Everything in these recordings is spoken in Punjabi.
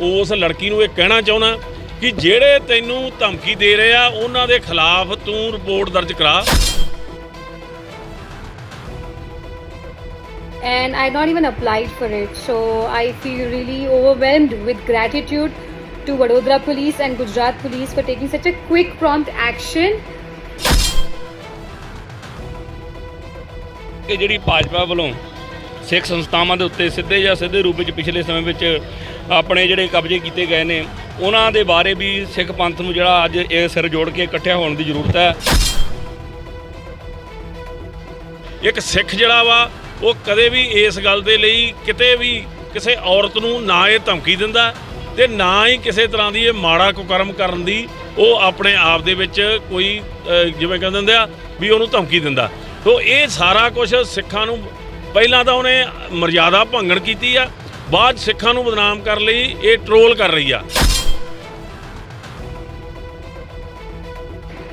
ਉਸ ਲੜਕੀ ਨੂੰ ਇਹ ਕਹਿਣਾ ਚਾਹੁੰਦਾ ਕਿ ਜਿਹੜੇ ਤੈਨੂੰ ਧਮਕੀ ਦੇ ਰਹੇ ਆ ਉਹਨਾਂ ਦੇ ਖਿਲਾਫ ਤੂੰ ਰਿਪੋਰਟ ਦਰਜ ਕਰਾ and I not even applied for it. So I feel really overwhelmed with gratitude to Vadodara Police and Gujarat Police for taking such a quick, prompt action. ਕਿ ਜਿਹੜੀ ਭਾਜਪਾ ਵੱਲੋਂ ਸਿੱਖ ਸੰਸਥਾਵਾਂ ਦੇ ਉੱਤੇ ਸਿੱਧੇ ਜਾਂ ਸਿੱਧੇ ਰੂਪ ਵਿੱਚ ਪਿਛਲੇ ਸਮੇਂ ਵਿੱਚ ਆਪਣੇ ਜਿਹੜੇ ਕਬਜ਼ੇ ਕੀਤੇ ਗਏ ਨੇ, ਉਹਨਾਂ ਦੇ ਬਾਰੇ ਵੀ ਸਿੱਖ ਪੰਥ ਨੂੰ ਜਿਹੜਾ ਅੱਜ ਇਹ ਸਿਰ ਜੋੜ ਕੇ ਇਕੱਠਿਆ ਹੋਣ ਦੀ ਜ਼ਰੂਰਤ ਹੈ। ਇੱਕ ਸਿੱਖ ਜਿਹੜਾ ਵਾ, ਉਹ ਕਦੇ ਵੀ ਇਸ ਗੱਲ ਦੇ ਲਈ ਕਿਤੇ ਵੀ ਕਿਸੇ ਔਰਤ ਨੂੰ ਨਾ ਇਹ ਧਮਕੀ ਦਿੰਦਾ ਤੇ ਨਾ ਹੀ ਕਿਸੇ ਤਰ੍ਹਾਂ ਦੀ ਇਹ ਮਾੜਾ ਕੁਕਰਮ ਕਰਨ ਦੀ ਉਹ ਆਪਣੇ ਆਪ ਦੇ ਵਿੱਚ ਕੋਈ ਜਿਵੇਂ ਕਹਿੰਦੇ ਹੁੰਦੇ ਆ ਵੀ ਉਹਨੂੰ ਧਮਕੀ ਦਿੰਦਾ। ਸੋ ਇਹ ਸਾਰਾ ਕੁਝ ਸਿੱਖਾਂ ਨੂੰ ਪਹਿਲਾਂ ਤਾਂ ਉਹਨੇ ਮਰਜ਼ਾਦਾ ਭੰਗਣ ਕੀਤੀ ਆ ਬਾਅਦ ਸਿੱਖਾਂ ਨੂੰ ਬਦਨਾਮ ਕਰਨ ਲਈ ਇਹ ਟਰੋਲ ਕਰ ਰਹੀ ਆ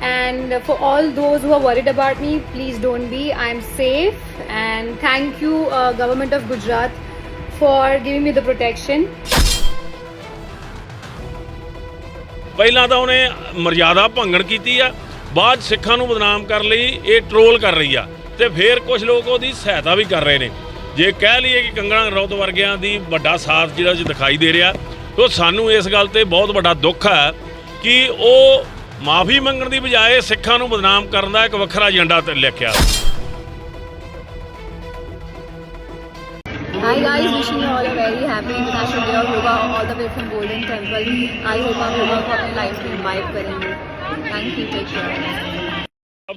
And for all those who are worried about me, please don't be. I'm safe. And thank you, uh, Government of Gujarat, for giving me the protection. ਪਹਿਲਾਂ ਤਾਂ ਉਹਨੇ ਮਰਜ਼ਾਦਾ ਭੰਗਣ ਕੀਤੀ ਆ ਬਾਅਦ ਸਿੱਖਾਂ ਨੂੰ ਬਦਨਾਮ ਕਰਨ ਲਈ ਇਹ ਟਰੋਲ ਕਰ ਰਹੀ ਆ ਤੇ ਫਿਰ ਕੁਝ ਲੋਕ ਉਹਦੀ ਸਹਾਇਤਾ ਵੀ ਕਰ ਰਹੇ ਨੇ ਜੇ ਕਹਿ ਲਈਏ ਕਿ ਕੰਗਣਾ ਰਣੌਤ ਵਰਗਿਆਂ ਦੀ ਵੱਡਾ ਸਾਥ ਜਿਹੜਾ ਜੀ ਦਿਖਾਈ ਦੇ ਰਿਹਾ ਤਾਂ ਸਾਨੂੰ ਇਸ ਗੱਲ ਤੇ ਬਹੁਤ ਵੱਡਾ ਦੁੱਖ ਹੈ ਕਿ ਉਹ ਮਾਫੀ ਮੰਗਣ ਦੀ ਬਜਾਏ ਸਿੱਖਾਂ ਨੂੰ ਬਦਨਾਮ ਕਰਨ ਦਾ ਇੱਕ ਵੱਖਰਾ ਏਜੰਡਾ ਤੇ ਲਿਖਿਆ Hi guys, wishing you all a very happy International Day of Yoga all the way from Golden Temple. I hope आप yoga को अपनी लाइफ में इम्बाइब करेंगे. Thank you, take care.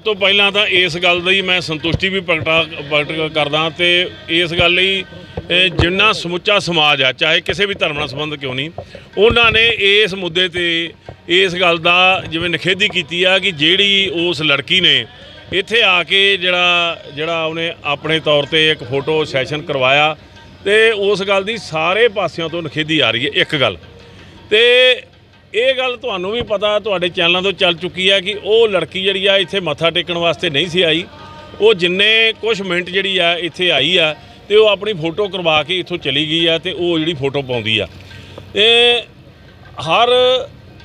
ਤੋਂ ਪਹਿਲਾਂ ਤਾਂ ਇਸ ਗੱਲ ਦੀ ਮੈਂ ਸੰਤੁਸ਼ਟੀ ਵੀ ਪ੍ਰਗਟਾ ਪ੍ਰਗਟ ਕਰਦਾ ਤੇ ਇਸ ਗੱਲ ਲਈ ਜਿੰਨਾ ਸਮੁੱਚਾ ਸਮਾਜ ਆ, ਚਾਹੇ ਕਿਸੇ ਵੀ ਧਰਮ ਨਾਲ ਸੰਬੰਧ ਕਿਉਂ ਨਹੀਂ, ਉਹਨਾਂ ਨੇ ਇਸ ਮੁੱਦੇ ਤੇ ਇਸ ਗੱਲ ਦਾ ਜਿਵੇਂ ਨਿਖੇਧੀ ਕੀਤੀ ਆ ਕਿ ਜਿਹੜੀ ਉਸ ਲੜਕੀ ਨੇ ਇੱਥੇ ਆ ਕੇ ਜਿਹੜਾ ਜਿਹੜਾ ਉਹਨੇ ਆਪਣੇ ਤੌਰ ਤੇ ਇੱਕ ਫੋਟੋ ਸੈਸ਼ਨ ਕਰਵਾਇਆ ਤੇ ਉਸ ਗੱਲ ਦੀ ਸਾਰੇ ਪਾਸਿਆਂ ਤੋਂ ਨਿਖੇਧੀ ਆ ਰਹੀ ਹੈ, ਇੱਕ ਗੱਲ। ਤੇ ਇਹ ਗੱਲ ਤੁਹਾਨੂੰ ਵੀ ਪਤਾ, ਤੁਹਾਡੇ ਚੈਨਲਾਂ ਤੋਂ ਚੱਲ ਚੁੱਕੀ ਹੈ ਕਿ ਉਹ ਲੜਕੀ ਜਿਹੜੀ ਆ, ਇੱਥੇ ਮੱਥਾ ਟੇਕਣ ਵਾਸਤੇ ਨਹੀਂ ਸੀ ਆਈ। ਉਹ ਜਿੰਨੇ ਕੁਝ ਮਿੰਟ ਜਿਹੜੀ ਆ, ਇੱਥੇ ਆਈ ਆ ਤੇ ਉਹ ਆਪਣੀ ਫੋਟੋ ਕਰਵਾ ਕੇ ਇੱਥੋਂ ਚਲੀ ਗਈ ਆ ਤੇ ਉਹ ਜਿਹੜੀ ਫੋਟੋ ਪਾਉਂਦੀ ਆ। ਤੇ ਹਰ,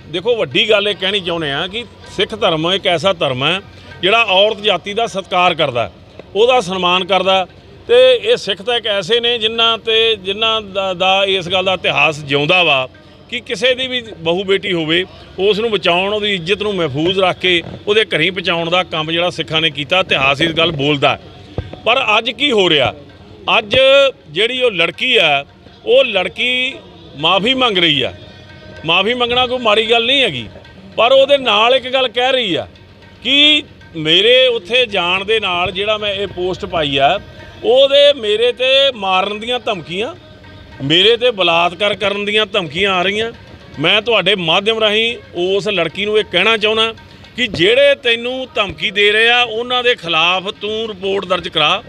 ਦੇਖੋ ਵੱਡੀ ਗੱਲ ਇਹ ਕਹਿਣੀ ਚਾਹੁੰਦੇ ਆ ਕਿ ਸਿੱਖ ਧਰਮ ਇੱਕ ਐਸਾ ਧਰਮ ਹੈ ਜਿਹੜਾ ਔਰਤ ਜਾਤੀ ਦਾ ਸਤਿਕਾਰ ਕਰਦਾ, ਉਹਦਾ ਸਨਮਾਨ ਕਰਦਾ ਤੇ ਇਹ ਸਿੱਖ ਤਾਂ ਇੱਕ ਐਸੇ ਨੇ ਜਿਨ੍ਹਾਂ ਤੇ, ਜਿਨ੍ਹਾਂ ਦਾ- ਦਾ ਇਸ ਗੱਲ ਦਾ ਇਤਿਹਾਸ ਜਿਉਂਦਾ ਵਾ। ਕਿ ਕਿਸੇ ਦੀ ਵੀ ਬਹੂ ਬੇਟੀ ਹੋਵੇ, ਉਸ ਨੂੰ ਬਚਾਉਣ, ਉਹਦੀ ਇੱਜ਼ਤ ਨੂੰ ਮਹਿਫੂਜ਼ ਰੱਖ ਕੇ ਉਹਦੇ ਘਰੀ ਪਹੁੰਚਾਉਣ ਦਾ ਕੰਮ ਜਿਹੜਾ ਸਿੱਖਾਂ ਨੇ ਕੀਤਾ, ਇਤਿਹਾਸ ਇਸ ਗੱਲ ਬੋਲਦਾ ਪਰ ਅੱਜ ਕੀ ਹੋ ਰਿਹਾ? ਅੱਜ ਜਿਹੜੀ ਉਹ ਲੜਕੀ ਆ, ਉਹ ਲੜਕੀ ਮਾਫੀ ਮੰਗ ਰਹੀ ਆ। ਮਾਫੀ ਮੰਗਣਾ ਕੋਈ ਮਾੜੀ ਗੱਲ ਨਹੀਂ ਹੈਗੀ। ਪਰ ਉਹਦੇ ਨਾਲ ਇੱਕ ਗੱਲ ਕਹਿ ਰਹੀ ਆ ਕਿ ਮੇਰੇ ਉੱਥੇ ਜਾਣ ਦੇ ਨਾਲ ਜਿਹੜਾ ਮੈਂ ਇਹ ਪੋਸਟ ਪਾਈ ਆ, ਉਹਦੇ ਮੇਰੇ ਤੇ ਮਾਰਨ ਦੀਆਂ ਧਮਕੀਆਂ ਮੇਰੇ ਤੇ ਬਲਾਤਕਾਰ ਕਰਨ ਦੀਆਂ ਧਮਕੀਆਂ ਆ ਰਹੀਆਂ। ਮੈਂ ਤੁਹਾਡੇ ਮਾਧਿਅਮ ਰਾਹੀਂ ਉਸ ਲੜਕੀ ਨੂੰ ਇਹ ਕਹਿਣਾ ਚਾਹੁੰਦਾ ਕਿ ਜਿਹੜੇ ਤੈਨੂੰ ਧਮਕੀ ਦੇ ਰਹੇ ਆ, ਉਹਨਾਂ ਦੇ ਖਿਲਾਫ ਤੂੰ ਰਿਪੋਰਟ ਦਰਜ ਕਰਾ।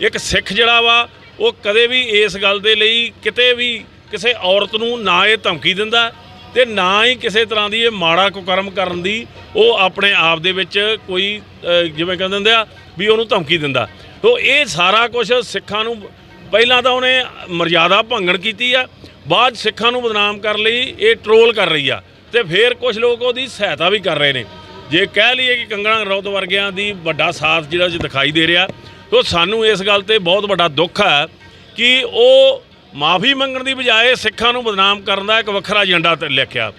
ਇੱਕ ਸਿੱਖ ਜਿਹੜਾ ਵਾ, ਉਹ ਕਦੇ ਵੀ ਇਸ ਗੱਲ ਦੇ ਲਈ ਕਿਤੇ ਵੀ ਕਿਸੇ ਔਰਤ ਨੂੰ ਨਾ ਇਹ ਧਮਕੀ ਦਿੰਦਾ ਤੇ ਨਾ ਹੀ ਕਿਸੇ ਤਰ੍ਹਾਂ ਦੀ ਇਹ ਮਾੜਾ ਕੁਕਰਮ ਕਰਨ ਦੀ ਉਹ ਆਪਣੇ ਆਪ ਦੇ ਵਿੱਚ ਕੋਈ ਜਿਵੇਂ ਕਹਿੰਦੇ ਹੁੰਦੇ ਆ ਵੀ ਉਹਨੂੰ ਧਮਕੀ ਦਿੰਦਾ। ਤੋ ਇਹ ਸਾਰਾ ਕੁਝ ਸਿੱਖਾਂ ਨੂੰ ਪਹਿਲਾਂ ਤਾਂ ਉਹਨੇ ਮਰਜ਼ਾਦਾ ਭੰਗਣ ਕੀਤੀ ਆ, ਬਾਅਦ 'ਚ ਸਿੱਖਾਂ ਨੂੰ ਬਦਨਾਮ ਕਰਨ ਲਈ, ਇਹ ਟਰੋਲ ਕਰ ਰਹੀ ਆ। ਤੇ ਫਿਰ ਕੁਝ ਲੋਕ ਉਹਦੀ ਸਹਾਇਤਾ ਵੀ ਕਰ ਰਹੇ ਨੇ। ਜੇ ਕਹਿ ਲਈਏ ਕਿ ਕੰਗਣਾ ਰੌਤ ਵਰਗਿਆਂ ਦੀ ਵੱਡਾ ਸਾਥ ਜਿਹੜਾ ਜੀ ਦਿਖਾਈ ਦੇ ਰਿਹਾ, ਤਾਂ ਸਾਨੂੰ ਇਸ ਗੱਲ ਤੇ ਬਹੁਤ ਵੱਡਾ ਦੁੱਖ ਹੈ ਕਿ ਉਹ ਮਾਫੀ ਮੰਗਣ ਦੀ ਬਜਾਏ ਸਿੱਖਾਂ ਨੂੰ ਬਦਨਾਮ ਕਰਨ ਦਾ ਇੱਕ ਵੱਖਰਾ ਏਜੰਡਾ ਤੇ ਲਿਖਿਆ।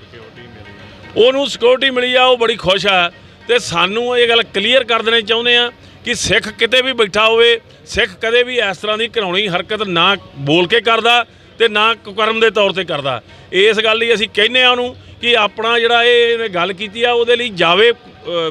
ਉਹਨੂੰ ਸਿਕਿਉਰਿਟੀ ਮਿਲੀ ਆ, ਉਹ ਬੜੀ ਖੁਸ਼ ਆ। ਤੇ ਸਾਨੂੰ ਇਹ ਗੱਲ ਕਲੀਅਰ ਕਰ ਦੇਣੀ ਚਾਹੁੰਦੇ ਆ ਕਿ ਸਿੱਖ ਕਿਤੇ ਵੀ ਬੈਠਾ ਹੋਵੇ ਸਿੱਖ ਕਦੇ ਵੀ ਇਸ ਤਰ੍ਹਾਂ ਦੀ ਘਿਨਾਉਣੀ ਹਰਕਤ ਨਾ ਬੋਲ ਕੇ ਕਰਦਾ ਤੇ ਨਾ ਕੁਕਰਮ ਦੇ ਤੌਰ ਤੇ ਕਰਦਾ। ਇਸ ਗੱਲ ਲਈ ਅਸੀਂ ਕਹਿੰਨੇ ਆ ਉਹਨੂੰ ਕਿ ਆਪਣਾ ਜਿਹੜਾ ਇਹ ਗੱਲ ਕੀਤੀ ਆ ਉਹਦੇ ਲਈ ਜਾਵੇ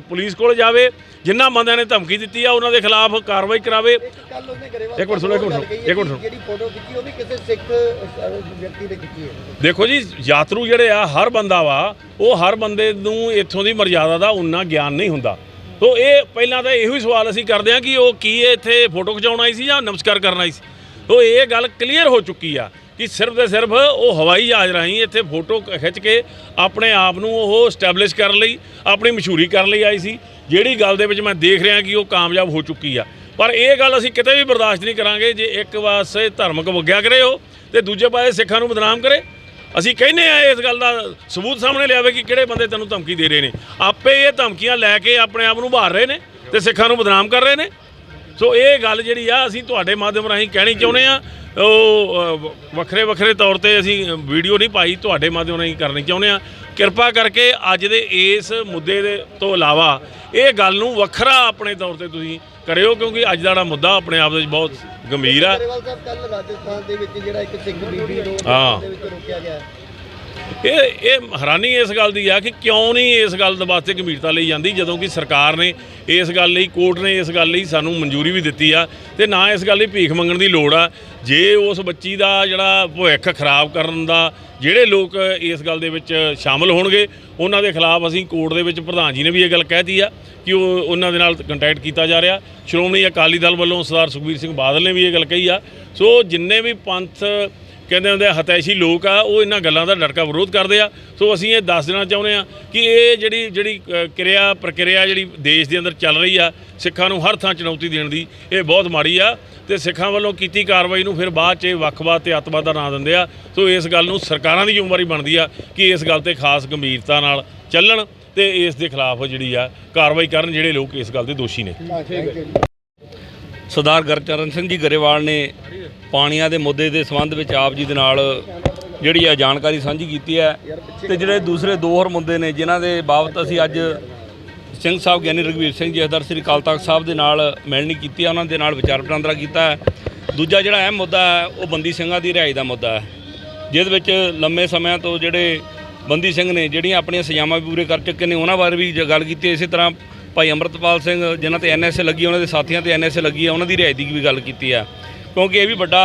ਪੁਲਿਸ ਕੋਲ ਜਾਵੇ ਜਿਨ੍ਹਾਂ ਬੰਦਿਆਂ ਨੇ ਧਮਕੀ ਦਿੱਤੀ ਆ ਉਹਨਾਂ ਦੇ ਖਿਲਾਫ ਕਾਰਵਾਈ ਕਰਾਵੇ। ਇੱਕ ਮਿੰਟ ਸੁਣੋ, ਇੱਕ ਮਿੰਟ ਇੱਕ ਮਿੰਟ ਸੁਣੋ। ਜਿਹੜੀ ਫੋਟੋ ਖਿੱਚੀ ਉਹ ਵੀ ਕਿਸੇ ਸਿੱਖ ਵਿਅਕਤੀ ਨੇ ਖਿੱਚੀ ਹੈ। ਦੇਖੋ ਜੀ ਯਾਤਰੂ ਜਿਹੜੇ ਆ ਹਰ ਬੰਦਾ ਵਾ ਉਹ ਹਰ ਬੰਦੇ ਨੂੰ ਇੱਥੋਂ ਦੀ ਮਰਜ਼ਾਦਾ ਦਾ ਉਨਾ ਗਿਆਨ ਨਹੀਂ ਹੁੰਦਾ। ਸੋ ਇਹ ਪਹਿਲਾਂ ਤਾਂ ਇਹੋ ਹੀ ਸਵਾਲ ਅਸੀਂ ਕਰਦੇ ਹਾਂ ਕਿ ਉਹ ਕੀ ਇੱਥੇ ਫੋਟੋ ਖਿਚਾਉਣ ਆਈ ਸੀ ਜਾਂ ਨਮਸਕਾਰ ਕਰਨ ਆਈ ਸੀ? ਤੋ ਇਹ ਗੱਲ ਕਲੀਅਰ ਹੋ ਚੁੱਕੀ ਆ ਕਿ ਸਿਰਫ ਤੇ ਸਿਰਫ ਉਹ ਹਵਾਈ ਜਹਾਜ਼ ਰਾਹੀਂ ਇੱਥੇ ਫੋਟੋ ਖਿੱਚ ਕੇ ਆਪਣੇ ਆਪ ਨੂੰ ਉਹ ਸਟੈਬਲਿਸ਼ ਕਰਨ ਲਈ, ਆਪਣੀ ਮਸ਼ਹੂਰੀ ਕਰਨ ਲਈ ਆਈ ਸੀ। ਜਿਹੜੀ ਗੱਲ ਦੇ ਵਿੱਚ ਮੈਂ ਦੇਖ ਰਿਹਾ ਕਿ ਉਹ ਕਾਮਯਾਬ ਹੋ ਚੁੱਕੀ ਆ। ਪਰ ਇਹ ਗੱਲ ਅਸੀਂ ਕਿਤੇ ਵੀ ਬਰਦਾਸ਼ਤ ਨਹੀਂ ਕਰਾਂਗੇ ਜੇ ਇੱਕ ਪਾਸੇ ਧਾਰਮਿਕ ਵਗਿਆ ਕਰੇ ਉਹ ਤੇ ਦੂਜੇ ਪਾਸੇ ਸਿੱਖਾਂ ਨੂੰ ਬਦਨਾਮ ਕਰੇ ਅਸੀਂ ਕਹਿੰਦੇ ਆ ਇਸ ਗੱਲ ਦਾ ਸਬੂਤ ਸਾਹਮਣੇ ਲਿਆਵੇ ਕਿ ਕਿਹੜੇ ਬੰਦੇ ਤੈਨੂੰ ਧਮਕੀ ਦੇ ਰਹੇ ਨੇ। ਆਪੇ ਇਹ ਧਮਕੀਆਂ ਲੈ ਕੇ ਆਪਣੇ ਆਪ ਨੂੰ ਭਾਰ ਰਹੇ ਨੇ ਤੇ ਸਿੱਖਾਂ ਨੂੰ ਬਦਨਾਮ ਕਰ ਰਹੇ ਨੇ। ਸੋ ਇਹ ਗੱਲ ਜਿਹੜੀ ਆ, ਅਸੀਂ ਤੁਹਾਡੇ ਮਾਧਿਅਮ ਰਾਹੀਂ ਕਹਿਣੀ ਚਾਹੁੰਦੇ ਆ ਉਹ ਵੱਖਰੇ ਵੱਖਰੇ ਤੌਰ ਤੇ ਅਸੀਂ ਵੀਡੀਓ ਨਹੀਂ ਪਾਈ, ਤੁਹਾਡੇ ਮਾਧਿਅਮ ਰਾਹੀਂ ਕਰਨੀ ਚਾਹੁੰਦੇ ਆ ਕਿਰਪਾ ਕਰਕੇ ਅੱਜ ਦੇ ਇਸ ਮੁੱਦੇ ਦੇ ਤੋਂ ਇਲਾਵਾ ਇਹ ਗੱਲ ਨੂੰ ਵੱਖਰਾ ਆਪਣੇ ਤੌਰ ਤੇ ਤੁਸੀਂ ਕਰਿਓ ਕਿਉਂਕਿ ਅੱਜ ਦਾ ਜਿਹੜਾ ਮੁੱਦਾ ਆਪਣੇ ਆਪ ਵਿੱਚ ਬਹੁਤ ਗੰਭੀਰ ਆ ਗਰੇਵਾਲ ਸਾਹਿਬ ਕੱਲ ਰਾਜਸਥਾਨ ਦੇ ਵਿੱਚ ਜਿਹੜਾ ਇੱਕ ਸਿੱਖ ਬੀਬੀ ਨੂੰ ਹਾਂ। ਦੇ ਵਿੱਚ ਰੋਕਿਆ ਗਿਆ ਹੈ। ਇਹ ਇਹ ਹੈਰਾਨੀ ਇਸ ਗੱਲ ਦੀ ਆ ਕਿ ਕਿਉਂ ਨਹੀਂ ਇਸ ਗੱਲ ਦੇ ਵਾਸਤੇ ਗੰਭੀਰਤਾ ਲਈ ਜਾਂਦੀ, ਜਦੋਂ ਕਿ ਸਰਕਾਰ ਨੇ ਇਸ ਗੱਲ ਲਈ, ਕੋਰਟ ਨੇ ਇਸ ਗੱਲ ਲਈ ਸਾਨੂੰ ਮਨਜ਼ੂਰੀ ਵੀ ਦਿੱਤੀ ਆ ਤੇ ਨਾ ਇਸ ਗੱਲ ਲਈ ਭੀਖ ਮੰਗਣ ਦੀ ਲੋੜ ਆ। ਜੇ ਉਸ ਬੱਚੀ ਦਾ ਜਿਹੜਾ ਭਵਿੱਖ ਖਰਾਬ ਕਰਨ ਦਾ ਜਿਹੜੇ ਲੋਕ ਇਸ ਗੱਲ ਦੇ ਵਿੱਚ ਸ਼ਾਮਲ ਹੋਣਗੇ, ਉਹਨਾਂ ਦੇ ਖਿਲਾਫ ਅਸੀਂ ਕੋਰਟ ਦੇ ਵਿੱਚ ਪ੍ਰਧਾਨ ਜੀ ਨੇ ਵੀ ਇਹ ਗੱਲ ਕਹਿਤੀ ਆ ਕਿ ਉਹ ਉਹਨਾਂ ਦੇ ਨਾਲ ਕੰਟੈਕਟ ਕੀਤਾ ਜਾ ਰਿਹਾ। ਸ਼੍ਰੋਮਣੀ ਅਕਾਲੀ ਦਲ ਵੱਲੋਂ ਸਰਦਾਰ ਸੁਖਬੀਰ ਸਿੰਘ ਬਾਦਲ ਨੇ ਵੀ ਇਹ ਗੱਲ ਕਹੀ ਆ। ਸੋ ਜਿੰਨੇ ਵੀ ਪੰਥ ਕਹਿੰਦੇ ਹੁੰਦੇ ਆ ਹਤੈਸ਼ੀ ਲੋਕ ਆ ਉਹ ਇਹਨਾਂ ਗੱਲਾਂ ਦਾ ਡਟਕਾ ਵਿਰੋਧ ਕਰਦੇ ਆ। ਸੋ ਅਸੀਂ ਇਹ ਦੱਸ ਦੇਣਾ ਚਾਹੁੰਦੇ ਆ ਕਿ ਇਹ ਜਿਹੜੀ ਜਿਹੜੀ ਕਿਰਿਆ ਪ੍ਰਕਿਰਿਆ ਜਿਹੜੀ ਦੇਸ਼ ਦੇ ਅੰਦਰ ਚੱਲ ਰਹੀ ਆ ਸਿੱਖਾਂ ਨੂੰ ਹਰ ਥਾਂ ਚੁਣੌਤੀ ਦੇਣ ਦੀ ਇਹ ਬਹੁਤ ਮਾੜੀ ਆ। ਤੇ ਸਿੱਖਾਂ ਵੱਲੋਂ ਕੀਤੀ ਕਾਰਵਾਈ ਨੂੰ ਫਿਰ ਬਾਅਦ 'ਚ ਇਹ ਵੱਖਵਾਦ ਤੇ ਅੱਤਵਾਦ ਦਾ ਨਾਂ ਦਿੰਦੇ ਆ। ਸੋ ਇਸ ਗੱਲ ਨੂੰ ਸਰਕਾਰਾਂ ਦੀ ਜ਼ਿੰਮੇਵਾਰੀ ਬਣਦੀ ਆ ਕਿ ਇਸ ਗੱਲ ਤੇ ਖਾਸ ਗੰਭੀਰਤਾ ਨਾਲ ਚੱਲਣ ਤੇ ਇਸ ਦੇ ਖਿਲਾਫ ਜਿਹੜੀ ਆ ਕਾਰਵਾਈ ਕਰਨ ਜਿਹੜੇ ਲੋਕ ਇਸ ਗੱਲ ਦੇ ਦੋਸ਼ੀ ਨੇ। ਸਰਦਾਰ ਗੁਰਚਰਨ ਸਿੰਘ ਜੀ ਗਰੇਵਾਲ ਨੇ ਪਾਣੀਆਂ ਦੇ ਮੁੱਦੇ ਦੇ ਸੰਬੰਧ ਵਿੱਚ ਆਪ ਜੀ ਦੇ ਨਾਲ ਜਿਹੜੀ ਆ ਜਾਣਕਾਰੀ ਸਾਂਝੀ ਕੀਤੀ ਹੈ ਤੇ ਜਿਹੜੇ ਦੂਸਰੇ ਦੋ ਹੋਰ ਮੁੱਦੇ ਨੇ, ਜਿਨ੍ਹਾਂ ਦੇ ਬਾਬਤ ਅਸੀਂ ਅੱਜ ਸਿੰਘ ਸਾਹਿਬ ਗਿਆਨੀ ਰਘਵੀਰ ਸਿੰਘ ਜੀ ਅਦਰ ਸ੍ਰੀ ਅਕਾਲ ਤਖਤ ਸਾਹਿਬ ਦੇ ਨਾਲ ਮਿਲਣੀ ਕੀਤੀ ਹੈ, ਉਹਨਾਂ ਦੇ ਨਾਲ ਵਿਚਾਰ ਵਟਾਂਦਰਾ ਕੀਤਾ ਹੈ। ਦੂਜਾ ਜਿਹੜਾ ਅਹਿਮ ਮੁੱਦਾ ਹੈ, ਉਹ ਬੰਦੀ ਸਿੰਘਾਂ ਦੀ ਰਿਹਾਈ ਦਾ ਮੁੱਦਾ ਹੈ, ਜਿਹਦੇ ਵਿੱਚ ਲੰਮੇ ਸਮਿਆਂ ਤੋਂ ਜਿਹੜੇ ਬੰਦੀ ਸਿੰਘ ਨੇ, ਜਿਹੜੀਆਂ ਆਪਣੀਆਂ ਸਜ਼ਾਵਾਂ ਵੀ ਪੂਰੇ ਕਰ ਚੁੱਕੇ ਨੇ, ਉਹਨਾਂ ਬਾਰੇ ਵੀ ਜ- ਗੱਲ ਕੀਤੀ ਇਸੇ ਤਰ੍ਹਾਂ ਭਾਈ ਅੰਮ੍ਰਿਤਪਾਲ ਸਿੰਘ, ਜਿਨ੍ਹਾਂ ਤੇ ਐਨਐਸਏ ਲੱਗੀ, ਉਹਨਾਂ ਦੇ ਸਾਥੀਆਂ ਤੇ ਐਨਐਸਏ ਲੱਗੀ ਹੈ, ਉਹਨਾਂ ਦੀ ਰਿਹਾਈ ਦੀ ਵੀ ਗੱਲ ਕੀਤੀ ਹੈ। ਕਿਉਂਕਿ ਇਹ ਵੀ ਵੱਡਾ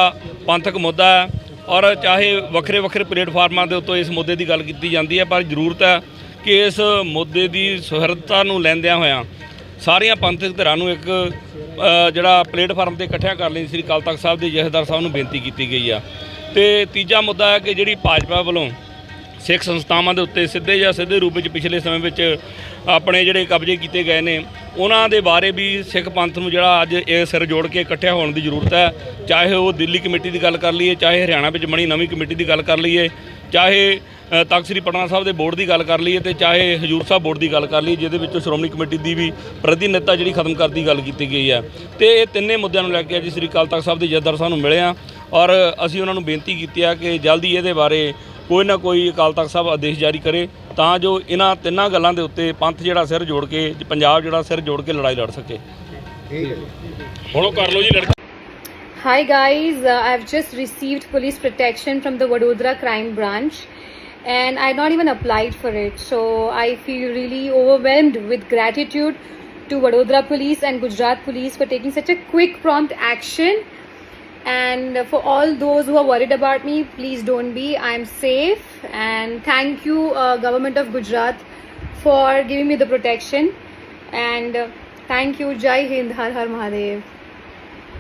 ਪੰਥਕ ਮੁੱਦਾ ਹੈ ਔਰ ਚਾਹੇ ਵੱਖਰੇ ਵੱਖਰੇ ਪਲੇਟਫਾਰਮਾਂ ਦੇ ਉੱਤੇ ਇਸ ਮੁੱਦੇ ਦੀ ਗੱਲ ਕੀਤੀ ਜਾਂਦੀ ਹੈ, ਪਰ ਜ਼ਰੂਰਤ ਹੈ ਕਿ ਇਸ ਮੁੱਦੇ ਦੀ ਸੁਹਿਰਦਤਾ ਨੂੰ ਲੈਂਦਿਆਂ ਹੋਇਆਂ ਸਾਰੀਆਂ ਪੰਥਕ ਧਿਰਾਂ ਨੂੰ ਇੱਕ ਜਿਹੜਾ ਪਲੇਟਫਾਰਮ ਤੇ ਇਕੱਠਿਆਂ ਕਰ ਲਈ ਸ੍ਰੀ ਅਕਾਲ ਤਖਤ ਸਾਹਿਬ ਦੇ ਜਥੇਦਾਰ ਸਾਹਿਬ ਨੂੰ ਬੇਨਤੀ ਕੀਤੀ ਗਈ ਆ। ਤੇ ਤੀਜਾ ਮੁੱਦਾ ਹੈ ਕਿ ਜਿਹੜੀ ਭਾਜਪਾ ਵੱਲੋਂ ਸਿੱਖ ਸੰਸਥਾਵਾਂ ਦੇ ਉੱਤੇ ਸਿੱਧੇ ਜਾਂ ਸਿੱਧੇ ਰੂਪ ਵਿੱਚ ਪਿਛਲੇ ਸਮੇਂ ਵਿੱਚ ਆਪਣੇ ਜਿਹੜੇ ਕਬਜ਼ੇ ਕੀਤੇ ਗਏ ਨੇ ਉਹਨਾਂ ਦੇ ਬਾਰੇ ਵੀ ਸਿੱਖ ਪੰਥ ਨੂੰ ਜਿਹੜਾ ਅੱਜ ਇਹ ਸਿਰ ਜੋੜ ਕੇ ਇਕੱਠਿਆ ਹੋਣ ਦੀ ਜ਼ਰੂਰਤ ਹੈ। ਚਾਹੇ ਉਹ ਦਿੱਲੀ ਕਮੇਟੀ ਦੀ ਗੱਲ ਕਰ ਲਈਏ, ਚਾਹੇ ਹਰਿਆਣਾ ਵਿੱਚ ਬਣੀ ਨਵੀਂ ਕਮੇਟੀ ਦੀ ਗੱਲ ਕਰ ਲਈਏ, ਚਾਹੇ ਤਖ਼ਤ ਸ੍ਰੀ ਪਟਨਾ ਸਾਹਿਬ ਦੇ ਬੋਰਡ ਦੀ ਗੱਲ ਕਰ ਲਈਏ ਤੇ ਚਾਹੇ ਹਜੂਰ ਸਾਹਿਬ ਬੋਰਡ ਦੀ ਗੱਲ ਕਰ ਲਈਏ, ਜਿਹਦੇ ਵਿੱਚੋਂ ਸ਼੍ਰੋਮਣੀ ਕਮੇਟੀ ਦੀ ਵੀ ਪ੍ਰਤੀਨਿਧਤਾ ਜਿਹੜੀ ਖਤਮ ਕਰਨ ਦੀ ਗੱਲ ਕੀਤੀ ਗਈ ਹੈ। ਤੇ ਇਹ ਤਿੰਨੇ ਮੁੱਦਿਆਂ ਨੂੰ ਲੈ ਕੇ ਅੱਜ ਸ੍ਰੀ ਅਕਾਲ ਤਖਤ ਸਾਹਿਬ ਦੇ ਜਥੇਦਾਰ ਸਾਨੂੰ ਨੂੰ ਮਿਲੇ ਆ ਔਰ ਅਸੀਂ ਉਹਨਾਂ ਨੂੰ ਬੇਨਤੀ ਕੀਤੀ ਆ ਕਿ ਜਲਦੀ ਇਹਦੇ ਬਾਰੇ ਕੋਈ ਨਾ ਕੋਈ ਅਕਾਲ ਤਖਤ ਸਾਹਿਬ ਆਦੇਸ਼ ਜਾਰੀ ਕਰੇ। ਤਾਂ ਜੋ ਇਹਨਾਂ ਤਿੰਨਾਂ ਗੱਲਾਂ ਦੇ ਉੱਤੇ ਪੰਥ ਜਿਹੜਾ ਸਿਰ ਜੋੜ ਕੇ ਪੰਜਾਬ ਜਿਹੜਾ ਸਿਰ ਜੋੜ ਕੇ ਲੜਾਈ ਲੜ ਸਕੇ ਠੀਕ ਹੈ ਜੀ। ਹੁਣ ਉਹ ਕਰ ਲਓ ਜੀ ਲੜਕੀ Hi guys, uh, I've just received police protection from the Vadodara crime branch and I not even applied for it. So I feel really overwhelmed with gratitude to Vadodara police and Gujarat police for taking such a quick prompt action. And for all those who are worried about me, please don't be. I'm safe and thank you uh, government of Gujarat for giving me the protection and uh, thank you Jai Hind Har Har Mahadev.